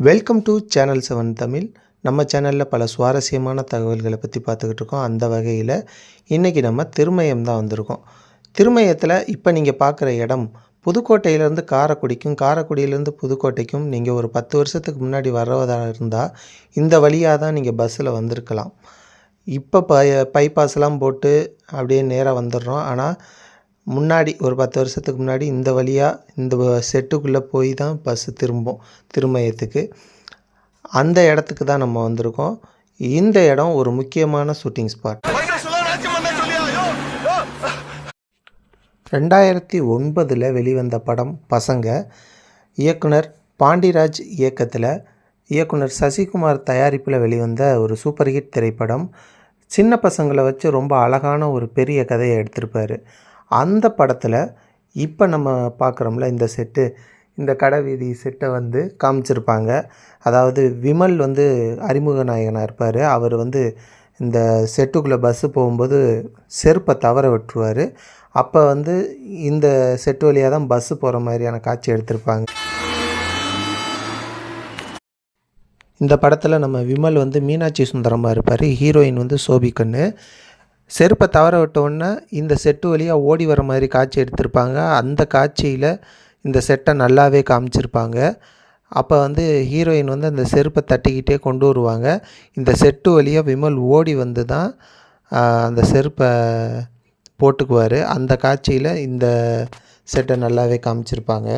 Welcome to channel seven Tamil. நம்ம சேனலில் பல சுவாரஸ்யமான தகவல்களை பற்றி பார்த்துக்கிட்டு இருக்கோம். அந்த வகையில் இன்றைக்கி நம்ம திருமயம் தான் வந்திருக்கோம். திருமயத்தில் இப்போ நீங்கள் பார்க்குற இடம் புதுக்கோட்டையிலேருந்து காரைக்குடிக்கும் காரக்குடியிலேருந்து புதுக்கோட்டைக்கும் நீங்கள் ஒரு பத்து வருஷத்துக்கு முன்னாடி வர்றதாக இருந்தால் இந்த வழியாக தான் நீங்கள் பஸ்ஸில் வந்திருக்கலாம். இப்போ ப பைபாஸ்லாம் போட்டு அப்படியே நேராக வந்துடுறோம். ஆனால் முன்னாடி ஒரு பத்து வருஷத்துக்கு முன்னாடி இந்த வழியாக இந்த செட்டுக்குள்ளே போய் தான் பஸ்ஸு திரும்பும் திருமயத்துக்கு. அந்த இடத்துக்கு தான் நம்ம வந்திருக்கோம். இந்த இடம் ஒரு முக்கியமான ஷூட்டிங் ஸ்பாட் ரெண்டாயிரத்தி ஒன்பதில் வெளிவந்த படம் பசங்க இயக்குனர் பாண்டிராஜ் இயக்கத்தில் இயக்குனர் சசிகுமார் தயாரிப்பில் வெளிவந்த ஒரு சூப்பர் ஹிட் திரைப்படம். சின்ன பசங்களை வச்சு ரொம்ப அழகான ஒரு பெரிய கதையை எடுத்திருப்பார். அந்த படத்தில் இப்போ நம்ம பார்க்குறோம்ல இந்த செட்டு இந்த கடை வீதி செட்டை வந்து காமிச்சிருப்பாங்க. அதாவது விமல் வந்து அறிமுக நாயகனாக இருப்பார். அவர் வந்து இந்த செட்டுக்குள்ளே பஸ்ஸு போகும்போது செருப்பை தவற விட்டுருவார். அப்போ வந்து இந்த செட்டு வழியாக தான் பஸ்ஸு போகிற மாதிரியான காட்சி எடுத்திருப்பாங்க. இந்த படத்தில் நம்ம விமல் வந்து மீனாட்சி சுந்தரமாக இருப்பார். ஹீரோயின் வந்து சோபிகண்ணு செருப்பை தவற விட்ட இந்த செட்டு வழியாக ஓடி வர மாதிரி காட்சி எடுத்திருப்பாங்க. அந்த காட்சியில் இந்த செட்டை நல்லாவே காமிச்சிருப்பாங்க. அப்போ வந்து ஹீரோயின் வந்து அந்த செருப்பை தட்டிக்கிட்டே கொண்டு வருவாங்க. இந்த செட்டு வழியாக விமல் ஓடி வந்து தான் அந்த செருப்பை போட்டுக்குவார். அந்த காட்சியில் இந்த செட்டை நல்லாவே காமிச்சிருப்பாங்க.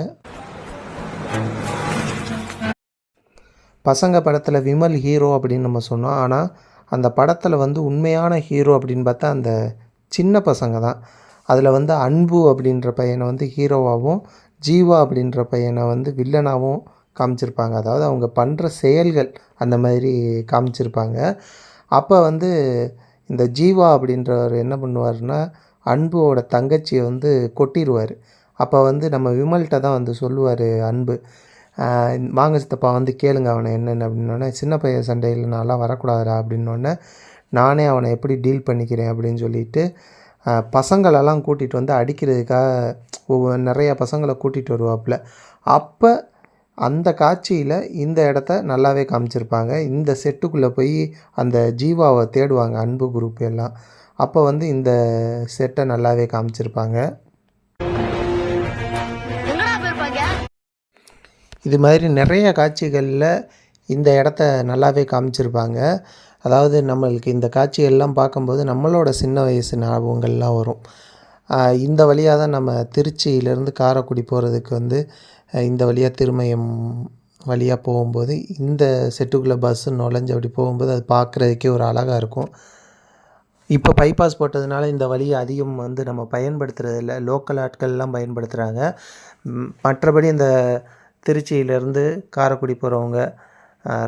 பசங்க படத்தில் விமல் ஹீரோ அப்படின்னு நம்ம சொன்னோம். ஆனால் அந்த படத்தில் வந்து உண்மையான ஹீரோ அப்படின்னு பார்த்தா அந்த சின்ன பசங்க தான். அதில் வந்து அன்பு அப்படின்ற பையனை வந்து ஹீரோவாகவும் ஜீவா அப்படின்ற பையனை வந்து வில்லனாகவும் காமிச்சிருப்பாங்க. அதாவது அவங்க பண்ணுற செயல்கள் அந்த மாதிரி காமிச்சிருப்பாங்க. அப்போ வந்து இந்த ஜீவா அப்படின்றவர் என்ன பண்ணுவார்னா அன்புவோட தங்கச்சியை வந்து கொட்டிடுவார் அப்போ வந்து நம்ம விமல்கிட்ட தான் வந்து சொல்லுவார் அன்பு. வாங்க சித்தப்பா வந்து கேளுங்க அவனை என்னென்ன அப்படின்னோடனே சின்ன பையன் சண்டையில் நான்லாம் வரக்கூடாதுடா அப்படின்னோடனே நானே அவனை எப்படி டீல் பண்ணிக்கிறேன் அப்படின்னு சொல்லிட்டு பசங்களெல்லாம் கூட்டிகிட்டு வந்து அடிக்கிறதுக்காக ஒவ்வொரு நிறையா பசங்களை கூட்டிகிட்டு வருவாப்புல. அப்போ அந்த காட்சியில் இந்த இடத்த நல்லாவே காமிச்சிருப்பாங்க. இந்த செட்டுக்குள்ளே போய் அந்த ஜீவாவை தேடுவாங்க அன்பு குரூப் எல்லாம். அப்போ வந்து இந்த செட்டை நல்லாவே காமிச்சிருப்பாங்க. இது மாதிரி நிறைய காட்சிகளில் இந்த இடத்த நல்லாவே காமிச்சிருப்பாங்க. அதாவது நம்மளுக்கு இந்த காட்சிகள்லாம் பார்க்கும்போது நம்மளோட சின்ன வயசு ஞாபகங்கள்லாம் வரும். இந்த வழியாக தான் நம்ம திருச்சியிலேருந்து காரைக்குடி போகிறதுக்கு வந்து இந்த வழியாக திருமயம் வழியாக போகும்போது இந்த செட்டுக்குள்ளே பஸ்ஸு நுழைஞ்சு அப்படி போகும்போது அது பார்க்குறதுக்கே ஒரு அழகாக இருக்கும். இப்போ பைபாஸ் போட்டதுனால இந்த வழியை அதிகம் வந்து நம்ம பயன்படுத்துகிறதில்ல லோக்கல் ஆட்கள்லாம் பயன்படுத்துகிறாங்க மற்றபடி இந்த திருச்சியிலேருந்து காரைக்குடி போகிறவங்க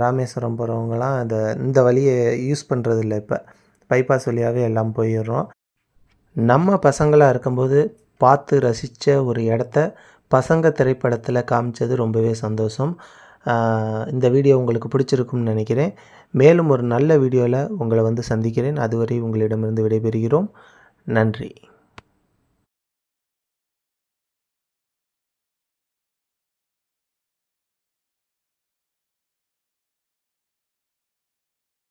ராமேஸ்வரம் போகிறவங்கலாம் இந்த இந்த வழியை யூஸ் பண்ணுறதில்ல இப்போ. பைபாஸ் வழியாகவே எல்லாம் போயிடுறோம். நம்ம பசங்களாக இருக்கும்போது பார்த்து ரசித்த ஒரு இடத்த பசங்க திரைப்படத்தில் காமிச்சது ரொம்பவே சந்தோஷம். இந்த வீடியோ உங்களுக்கு பிடிச்சிருக்கும்னு நினைக்கிறேன். மேலும் ஒரு நல்ல வீடியோவில் உங்களை வந்து சந்திக்கிறேன். அதுவரை உங்களிடமிருந்து விடைபெறுகிறோம். நன்றி.